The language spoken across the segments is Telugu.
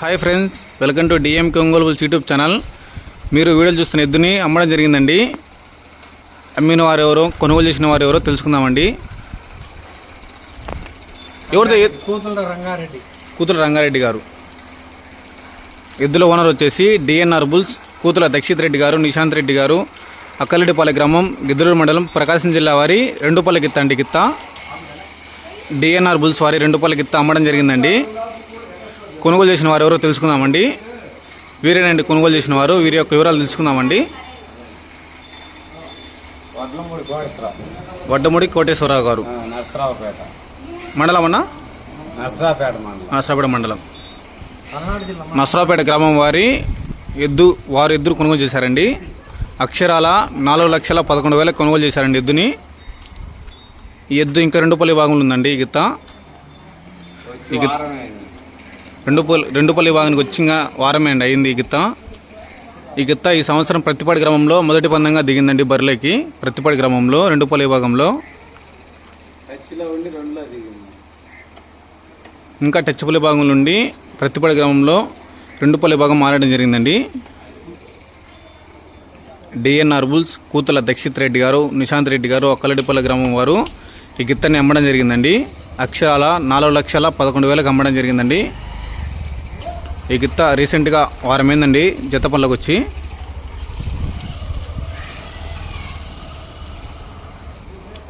Hi friends welcome to DM Ongole YouTube channel మీరు వీడియోలు చూస్తున్న ఎద్దుని అమ్మడం జరిగిందండి. అమ్మిన వారు ఎవరో కొనుగోలు చేసిన వారు ఎవరో తెలుసుకుందామండి. ఎవరితో కూతుళ్ళ రంగారెడ్డి. కూతురు రంగారెడ్డి గారు. ఎద్దుల ఓనర్ వచ్చేసి డిఎన్ఆర్ బుల్స్ కూతుల దక్షిత్ రెడ్డి గారు నిశాంత్ రెడ్డి గారు. అక్కలడిపాలె గ్రామం గిద్దలూరు మండలం ప్రకాశం జిల్లా వారి రెండుపల్లి గిత్త అండి గిత్త. డిఎన్ఆర్ బుల్స్ వారి రెండుపల్లి గిత్త అమ్మడం జరిగిందండి. కొనుగోలు చేసిన వారు ఎవరో తెలుసుకుందామండి. వీరేనండి కొనుగోలు చేసిన వారు వీరి యొక్క వివరాలు తెలుసుకుందామండి. వడ్డముడి కోటేశ్వరరావు గారు. నరసరావుపేట. మండలం అన్న? నరసరావుపేట మండలం. నసరాపేట మండలం. గ్రామం వారి ఎద్దు వారు ఎద్దును కొనుగోలు చేశారండి. అక్షరాల నాలుగు లక్షల పదకొండు వేల కొనుగోలు చేశారండి ఎద్దుని. ఈ ఎద్దు ఇంకా రెండు పల్లి భాగంలో ఉందండి ఈ గిత్త. వారమే అయింది. రెండు పల్లి రెండు పల్లి భాగానికి వచ్చి ఇంకా వారమే అండి అయింది ఈ గిత్త. ఈ గిత్త ఈ సంవత్సరం ప్రతిపాడి గ్రామంలో మొదటి పందంగా దిగిందండి బరిలోకి ప్రతిపాడి గ్రామంలో రెండు పల్లి భాగంలో. ఇంకా టచ్పల్లి భాగం నుండి ప్రతిపాడి గ్రామంలో రెండు పల్లి భాగం మారడం జరిగిందండి. డిఎన్ఆర్ బుల్స్ కూతుల దక్షిత్ రెడ్డి గారు నిశాంత్ రెడ్డి గారు ఒక్కలడిపల్లి గ్రామం వారు ఈ గిత్తని అమ్మడం జరిగిందండి. అక్షరాల నాలుగు లక్షల పదకొండు వేలకు అమ్మడం జరిగిందండి. ఈ గిత్త రీసెంట్గా వారమైందండి జత పళ్ళకు వచ్చి.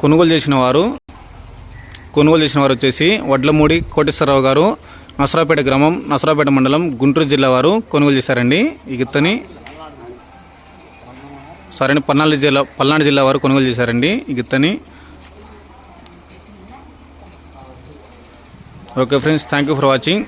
కొనుగోలు చేసిన వారు కొనుగోలు చేసిన వారు వచ్చేసి వడ్లమూడి కోటేశ్వరరావు గారు నసరాపేట గ్రామం నసరాపేట మండలం గుంటూరు జిల్లా వారు కొనుగోలు చేశారండి. ఈ గిత్తని సరైన పల్నాడు జిల్లా పల్నాడు జిల్లా వారు కొనుగోలు చేశారండి ఈ గిత్తని. Okay friends thank you for watching.